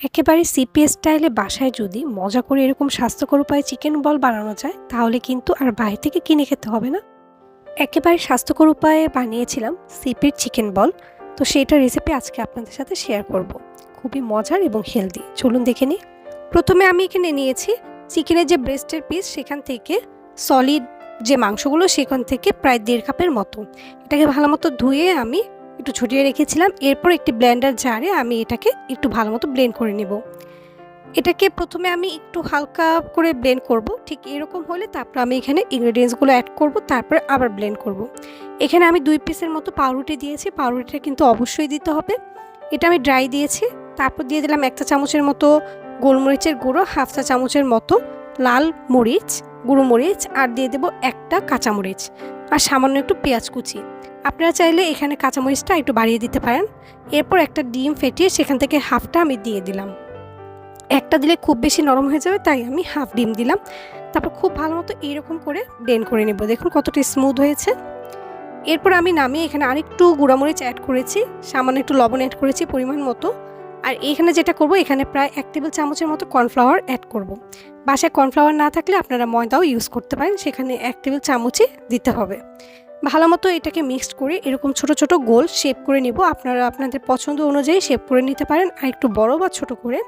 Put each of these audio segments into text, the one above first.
একেবারে সিপিএস স্টাইলে বাসায় যদি মজা করে এরকম স্বাস্থ্যকর উপায়ে চিকেন বল বানানো যায়, তাহলে কিন্তু আর বাইরে থেকে কিনে খেতে হবে না। একেবারে স্বাস্থ্যকর উপায়ে বানিয়েছিলাম সিপির চিকেন বল তো সেইটার রেসিপি আজকে আপনাদের সাথে শেয়ার করব। খুবই মজার এবং হেলদি চলুন দেখে নিই। প্রথমে আমি এখানে নিয়েছি চিকেনের যে ব্রেস্টের পিস সেখান থেকে সলিড যে মাংসগুলো, সেখান থেকে প্রায় দেড় কাপের মতো। এটাকে ভালো মতো ধুয়ে আমি একটু ছড়িয়ে রেখেছিলাম, এরপর একটি ব্লেন্ডার জারে আমি এটাকে একটু ভালো মতো ব্লেন্ড করে নেব। এটাকে প্রথমে আমি একটু হালকা করে ব্লেন্ড করব, ঠিক এরকম হলে তারপর আমি এখানে ইনগ্রেডিয়েন্টসগুলো অ্যাড করব, তারপরে আবার ব্লেন্ড করব। এখানে আমি দুই পিসের মতো পাউরুটি দিয়েছি, পাউরুটিটা কিন্তু অবশ্যই দিতে হবে। এটা আমি ড্রাই দিয়েছি, তারপর দিয়ে দিলাম একটা চামচের মতো গোলমরিচের গুঁড়ো হাফ চা চামচের মতো লাল মরিচ, গুঁড়ো মরিচ, আর দিয়ে দেবো একটা কাঁচামরিচ। আর সামান্য একটু পেঁয়াজ কুচি। আপনারা চাইলে এখানে কাঁচামরিচটা একটু বাড়িয়ে দিতে পারেন। এরপর একটা ডিম ফেটিয়ে সেখান থেকে হাফটা আমি দিয়ে দিলাম। একটা দিলে খুব বেশি নরম হয়ে যাবে, তাই আমি হাফ ডিম দিলাম। তারপর খুব ভালো মতো এইরকম করে ব্লেন্ড করে নেব। দেখুন কতটা স্মুথ হয়েছে। এরপর আমি নামিয়ে এখানে আরেকটু গুঁড়ামরিচ অ্যাড করেছি। সামান্য একটু লবণ অ্যাড করেছি পরিমাণ মতো। আর এখানে যেটা করব, এখানে প্রায় এক টেবিল চামচের মতো কর্নফ্লাওয়ার অ্যাড করব। বাসায় কর্নফ্লাওয়ার না থাকলে আপনারা ময়দাও ইউজ করতে পারেন, সেখানে এক টেবিল চামচই দিতে হবে। ভালো মতো এটাকে মিক্সড করে এরকম ছোট ছোট গোল শেপ করে নিব, আপনারা আপনাদের পছন্দ অনুযায়ী শেপ করে নিতে পারেন, আর একটু বড় বা ছোট করে।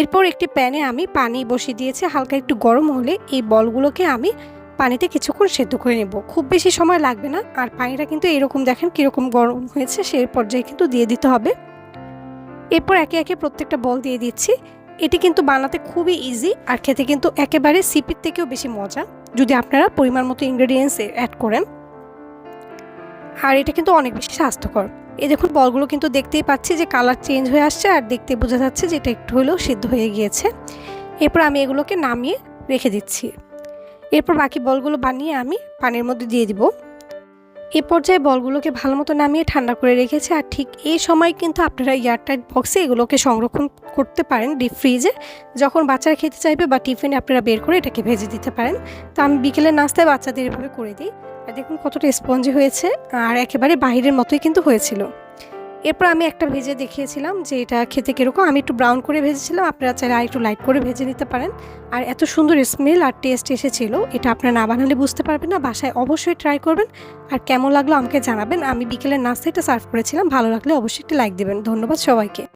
এরপর একটি প্যানে আমি পানি বসিয়ে দিয়েছি, হালকা একটু গরম হলে এই বলগুলোকে আমি পানিতে কিছুক্ষণ সেদ্ধ করে নেব। খুব বেশি সময় লাগবে না, আর পানিটা কিন্তু এরকম দেখেন কীরকম গরম হয়েছে সেই পর্যায়ে কিন্তু দিয়ে দিতে হবে। এরপর একে একে প্রত্যেকটা বল দিয়ে দিচ্ছি। এটি কিন্তু বানাতে খুবই ইজি আর খেতে কিন্তু একেবারে সিপির থেকেও বেশি মজা, যদি আপনারা পরিমাণ মতো ইনগ্রেডিয়েন্টস অ্যাড করেন। আর এটা কিন্তু অনেক বেশি স্বাস্থ্যকর। এই দেখুন, বলগুলো কিন্তু দেখতেই পাচ্ছি যে কালার চেঞ্জ হয়ে আসছে আর দেখতে বোঝা যাচ্ছে যে এটা একটু হলেও সিদ্ধ হয়ে গিয়েছে। এরপর আমি এগুলোকে নামিয়ে রেখে দিচ্ছি। এরপর বাকি বলগুলো বানিয়ে আমি পানির মধ্যে দিয়ে দিব। এ পর্যায়ে বলগুলোকে ভালো মতো নামিয়ে ঠান্ডা করে রেখেছে আর ঠিক এই সময় কিন্তু আপনারা এয়ারটাইট বক্সে এগুলোকে সংরক্ষণ করতে পারেন ডিপ ফ্রিজে। যখন বাচ্চারা খেতে চাইবে বা টিফিনে আপনারা বের করে এটাকে ভেজে দিতে পারেন। তো আমি বিকেলে নাস্তায় বাচ্চাদের এভাবে করে দিই। আর দেখুন কতটা স্পঞ্জি হয়েছে আর একেবারে বাহিরের মতোই কিন্তু হয়েছিল। এরপর আমি একটা ভেজে দেখিয়েছিলাম যে এটা খেতে কীরকম। আমি একটু ব্রাউন করে ভেজেছিলাম, আপনারা চাইলে আর একটু লাইট করে ভেজে নিতে পারেন। আর এত সুন্দর স্মেল আর টেস্ট এসেছিল, এটা আপনারা না বানালে বুঝতে পারবেন না, বাসায় অবশ্যই ট্রাই করবেন। আর কেমন লাগল আমাকে জানাবেন, আমি বিকেলের নাস্তা এটা সার্ভ করেছিলাম, ভালো লাগলে অবশ্যই একটি লাইক দেবেন। ধন্যবাদ সবাইকে।